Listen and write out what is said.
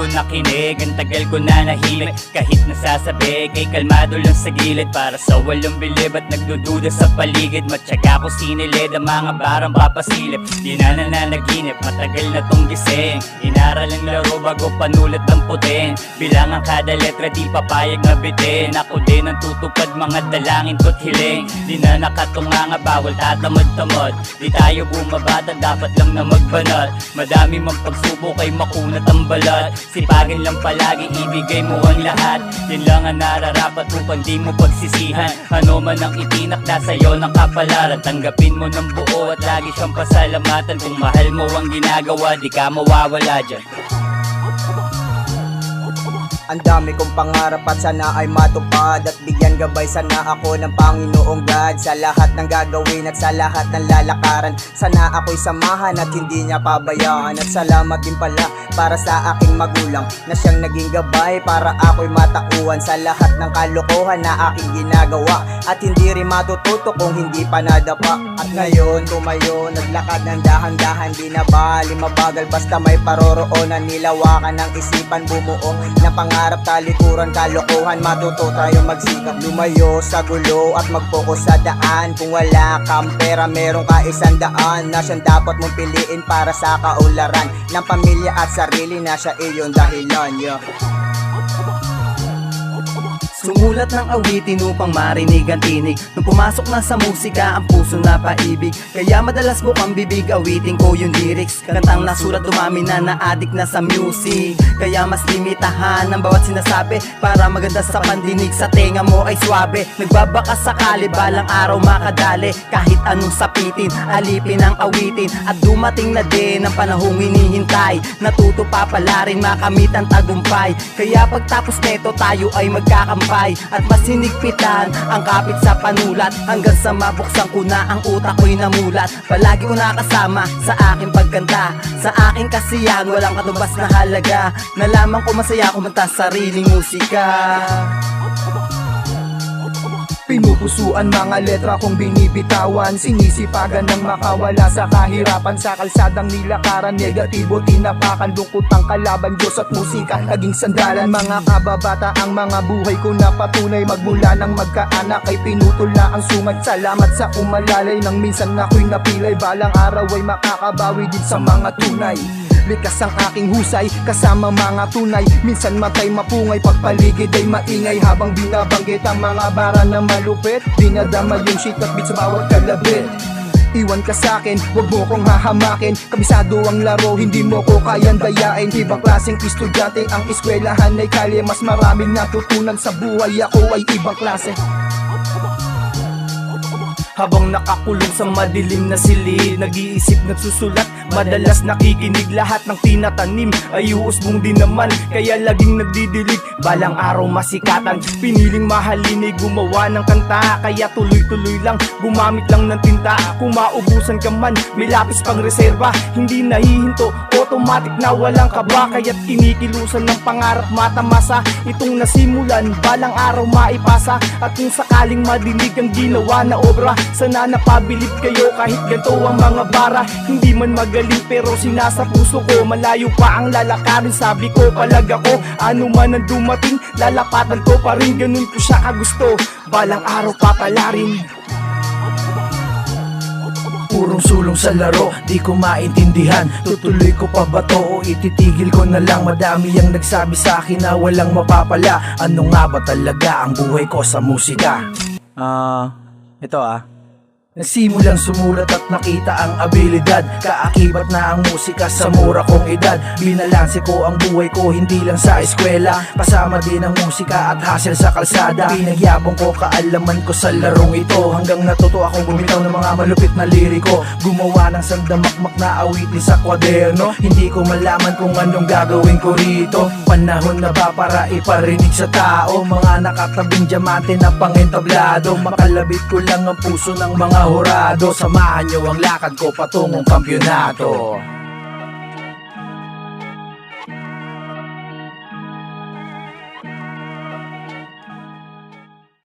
ko nakinig. Ang tagal ko na nahimik. Kahit nasasabi Kay kalmado lang sa gilid. Para sa walang bilib At nagdududa sa paligid. Matyaga ko sinilid Ang mga barang papasilip. Di na nananaginip Matagal na tong gising. Inaral ang laro bago panulat ng putin. Bilang ang kada letra di papayag na bitin. Ako din ang tutupad mga dalangin ko't hiling. Di na nakatunganga bawal tatamad-tamad. Di tayo bumabata dapat lang na magbanat. Madami mang pagsubok ay makunat ang balat Sipagin lang palagi ibigay mo ang lahat. Yan lang ang nararapat upang di mo pagsisihan. Ano man ang itinak na sa'yo ng kapalaran Tanggapin mo ng buo at lagi siyang pasalamatan. Kung mahal mo ang ginagawa di ka mawawala dyan Ang dami kong pangarap at sana ay matupad At bigyan gabay sana ako ng Panginoong God. Sa lahat ng gagawin at sa lahat ng lalakaran Sana ako'y samahan at hindi niya pabayaan. At salamat din pala para sa aking magulang Na siyang naging gabay para ako'y matauhan. Sa lahat ng kalokohan na aking ginagawa At hindi rin matututo kung hindi pa nadapa. At ngayon tumayo, naglakad ng dahan-dahan Di na bali mabagal. Basta may paroroonan Nilawakan ng isipan bumuo na pangarap talikuran kalokohan Matuto tayo magsikap lumayo sa gulo At mag-focus sa daan Kung wala kang pera meron ka isang daan Na siyang dapat mong piliin para sa kaularan Ng pamilya at sarili na siya iyon dahilan yeah. Sumulat ng awitin upang marinig ang tinig. Nung pumasok na sa musika ang puso na paibig. Kaya madalas bukang bibig awitin ko yung lyrics. Kantang nasulat dumami na na-addict na sa music. Kaya mas limitahan ang bawat sinasabi. Para maganda sa pandinig sa tenga mo ay swabe Nagbabaka sakali balang araw makadali. Kahit anong sapitin, alipin ang awitin. At dumating na din ang panahong hinihintay. Natuto pa pala rin makamit ang tagumpay. Kaya pagtapos neto tayo ay magkakampay At mas hinigpitan ang kapit sa panulat Hanggang sa mabuksan ko na ang utak ko'y namulat. Palagi ko nakasama sa aking pagkanta Sa aking kasiyahan walang katubas na halaga. Nalaman ko masaya kumanta sa sariling musika Pinupusuan mga letra kong binibitawan. Sinisipagan ng makawala sa kahirapan. Sa kalsadang nilakaran Negatibo. Tinapakan Lungkot ang kalaban Diyos at musika. Naging sandalan Mga kababata. Ang mga buhay ko na patunay Magmula ng magkaanak ay pinutol na ang sungat Salamat sa umalalay Nang minsan ako'y napilay. Balang araw ay makakabawi din sa mga tunay Likas ang aking husay kasama mga tunay. Minsan matay mapungay pagpaligid ay maingay. Habang binabanggit ang mga bara na malupit Dinadama yung shit at beat sa bawat kalabit Iwan ka sa'kin, wag mo kong hahamakin. Kabisado ang laro, hindi mo ko kayang dayain. Ibang klaseng estudyante, ang eskwelahan ay kalye. Mas maraming natutunan sa buhay, ako ay ibang klase Habang nakakulong sa madilim na silid Nag-iisip, nagsusulat. Madalas nakikinig lahat ng tinatanim. Ay uusbong din naman Kaya laging nagdidilig. Balang araw masikatan Piniling mahalin ay gumawa ng kanta. Kaya tuloy-tuloy lang Gumamit lang ng tinta. Kung maubusan ka man May lapis pang reserba. Hindi nahihinto Automatic na walang kaba. Kaya't kinikilusan ng pangarap matamasa. Itong nasimulan Balang araw maipasa. At kung sakaling madinig ang ginawa na obra Sana napabilib kayo kahit ganito ang mga bara. Hindi man magaling pero sinasa puso ko. Malayo pa ang lalakarin sabi ko palag ako. Ano man ang dumating lalapatan ko pa rin. Ganun ko siya kagusto. Balang araw papalarin Purong sulong sa laro, di ko maintindihan. Tutuloy ko pa ba to o ititigil ko na lang? Madami ang nagsabi sa akin na walang mapapala. Ano nga ba talaga ang buhay ko sa musika? Ah, ito ah Nagsimulang sumulat at nakita ang abilidad. Kaakibat na ang musika sa mura kong edad. Binalanse ko ang buhay ko hindi lang sa eskwela. Kasama din ang musika at hassle sa kalsada. Pinagyabong ko kaalaman ko sa larong ito. Hanggang natuto akong bumitaw ng mga malupit na liriko. Gumawa ng sandamakmak na awitin sa kwaderno. Hindi ko malaman kung anong gagawin ko rito. Panahon na ba para iparinig sa tao? Mga nakatabing diamante na pangentablado Makalabit ko lang ang puso ng mga horado Samahan nyo ang lakad ko patungong kampyonato